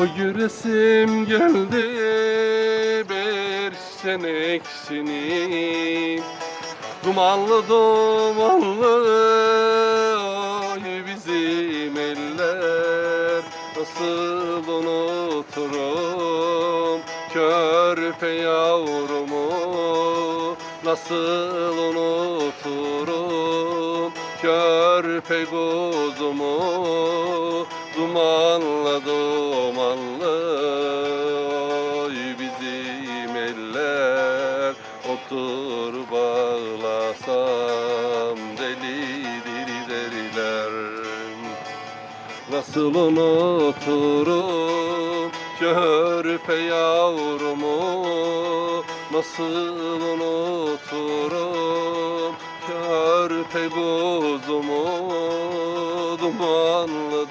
O yüresim geldi bersen eksini. Dumanlı dumanlı oy bizim eller. Nasıl unuturum körpe yavrumu? Nasıl unuturum körpe kuzumu Dumanlı dumanlı oy bizim eller Otur bağlasam deli diri deriler. Nasıl unuturum körpe yavrumu Nasıl unuturum körpe kuzumu Dumanlı dumanlı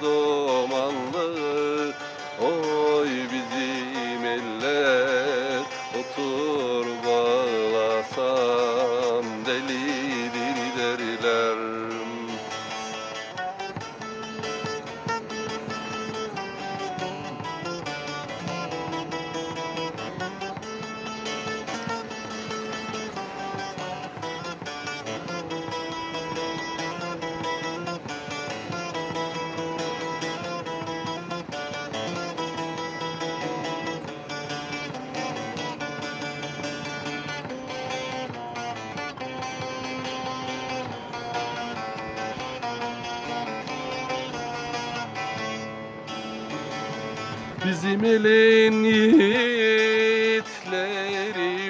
Bizim elin yiğitleri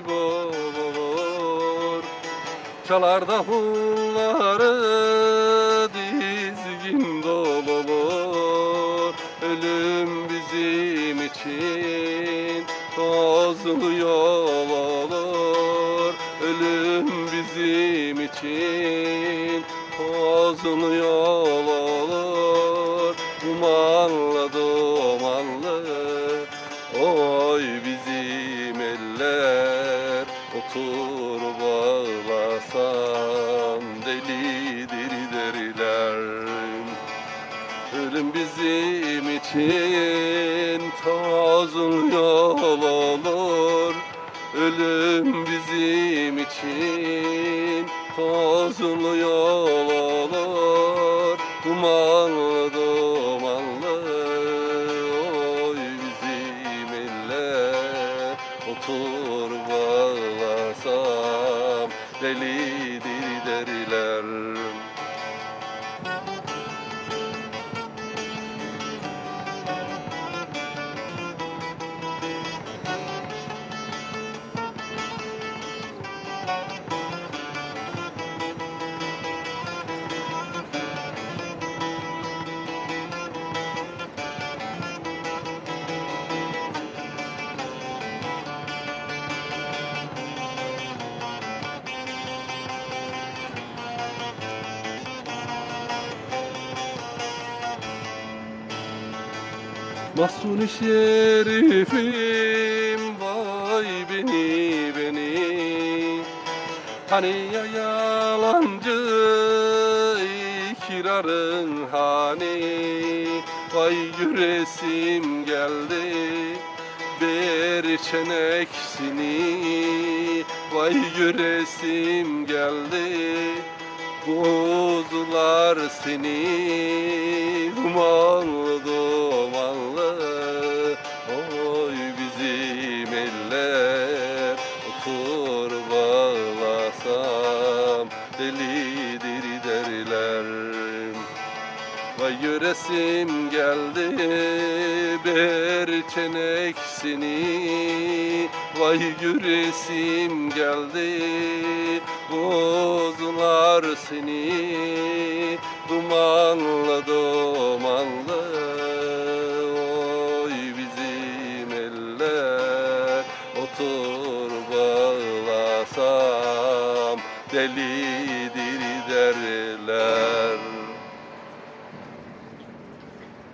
bor Çalar davulları dizgin dolulur. Ölüm bizim için tozlu yol olur. Ölüm bizim için tozlu yol olur. Dumanlı oy bizim eller Otur bağlasam deli diri deriler. Ölüm bizim için tozun yol olur. Ölüm bizim için tozun yol olur. Dumanlı Otur bağlasam deli Mahsuni şerifim vay beni beni. Hani ya yalancı ikrarın hani? Vay yüresim geldi bir çeneksini Vay yüresim geldi Buzlar seni. Dumanlı dumanlı yüresim geldi bir çeneksini Vay yüresim geldi buzlar seni. Dumanlı dumanlı oy bizim eller. Otur bağlasam deli